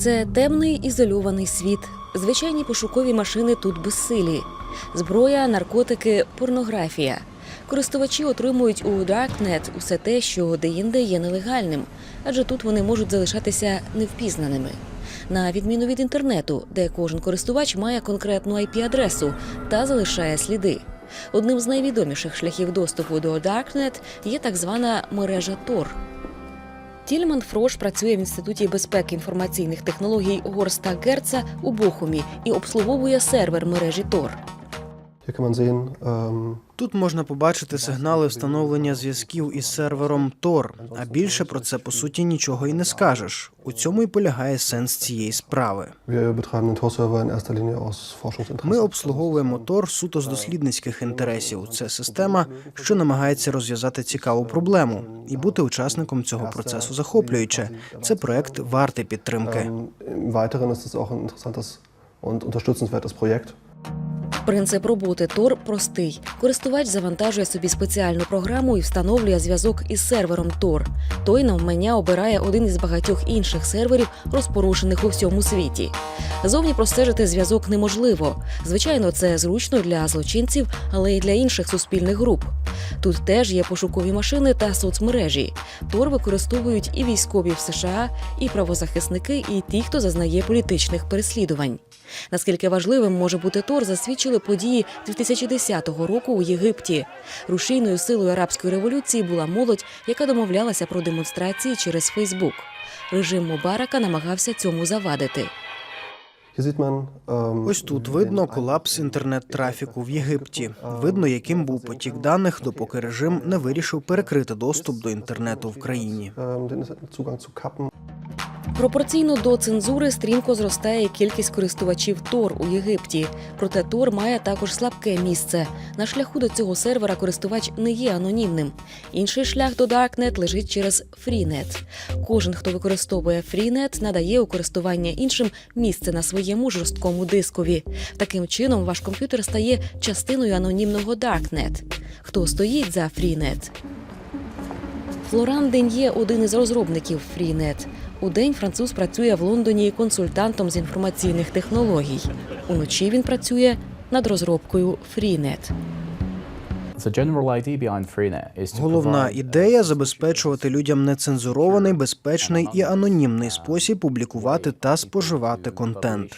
Це темний ізольований світ. Звичайні пошукові машини тут безсилі. Зброя, наркотики, порнографія. Користувачі отримують у Darknet усе те, що деінде є нелегальним, адже тут вони можуть залишатися невпізнаними. На відміну від інтернету, де кожен користувач має конкретну IP-адресу та залишає сліди. Одним з найвідоміших шляхів доступу до Darknet є так звана мережа Tor. Тільман Фрош працює в інституті безпеки інформаційних технологій Горста Герца у Бохумі і обслуговує сервер мережі Tor. Тут можна побачити сигнали встановлення зв'язків із сервером Tor, а більше про це по суті нічого і не скажеш. У цьому і полягає сенс цієї справи. Ми обслуговуємо Tor суто з дослідницьких інтересів. Це система, що намагається розв'язати цікаву проблему, і бути учасником цього процесу захоплююче. Це проект вартий підтримки. Weiteren ist es auch ein interessantes und unterstützenswertes Projekt. Принцип роботи Tor простий. Користувач завантажує собі спеціальну програму і встановлює зв'язок із сервером Tor. Той навмання обирає один із багатьох інших серверів, розпорушених у всьому світі. Зовні простежити зв'язок неможливо. Звичайно, це зручно для злочинців, але й для інших суспільних груп. Тут теж є пошукові машини та соцмережі. Тор використовують і військові в США, і правозахисники, і ті, хто зазнає політичних переслідувань. Наскільки важливим може бути Тор, засвідчили події 2010 року у Єгипті. Рушійною силою арабської революції була молодь, яка домовлялася про демонстрації через Фейсбук. Режим Мубарака намагався цьому завадити. Ось тут видно колапс інтернет-трафіку в Єгипті. Видно, яким був потік даних, допоки режим не вирішив перекрити доступ до інтернету в країні. Пропорційно до цензури стрімко зростає кількість користувачів Тор у Єгипті. Проте Тор має також слабке місце. На шляху до цього сервера користувач не є анонімним. Інший шлях до Darknet лежить через Freenet. Кожен, хто використовує Freenet, надає у користування іншим місце на своєму жорсткому дискові. Таким чином, ваш комп'ютер стає частиною анонімного Darknet. Хто стоїть за Freenet? Флоран Ден'є один із розробників Freenet. У день француз працює в Лондоні консультантом з інформаційних технологій. Уночі він працює над розробкою Freenet. Головна ідея забезпечувати людям нецензурований, безпечний і анонімний спосіб публікувати та споживати контент.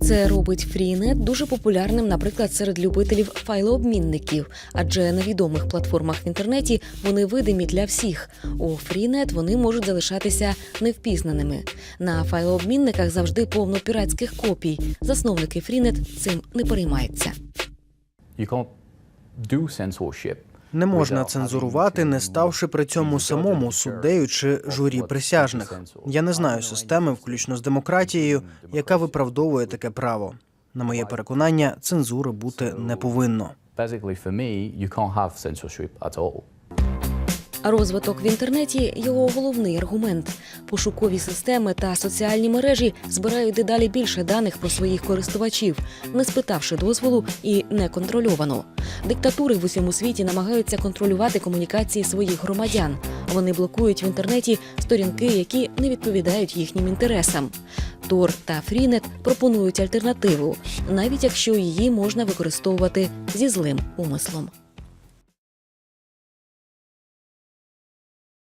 Це робить Freenet дуже популярним, наприклад, серед любителів файлообмінників, адже на відомих платформах в інтернеті вони видимі для всіх. У Freenet вони можуть залишатися невпізнаними. На файлообмінниках завжди повно піратських копій. Засновники Freenet цим не переймаються. You can't do censorship. Не можна цензурувати, не ставши при цьому самому суддею чи журі присяжних. Я не знаю системи, включно з демократією, яка виправдовує таке право. На моє переконання, цензури бути не повинно. Розвиток в інтернеті його головний аргумент. Пошукові системи та соціальні мережі збирають дедалі більше даних про своїх користувачів, не спитавши дозволу і неконтрольовано. Диктатури в усьому світі намагаються контролювати комунікації своїх громадян. Вони блокують в інтернеті сторінки, які не відповідають їхнім інтересам. Тор та Фрінет пропонують альтернативу, навіть якщо її можна використовувати зі злим умислом.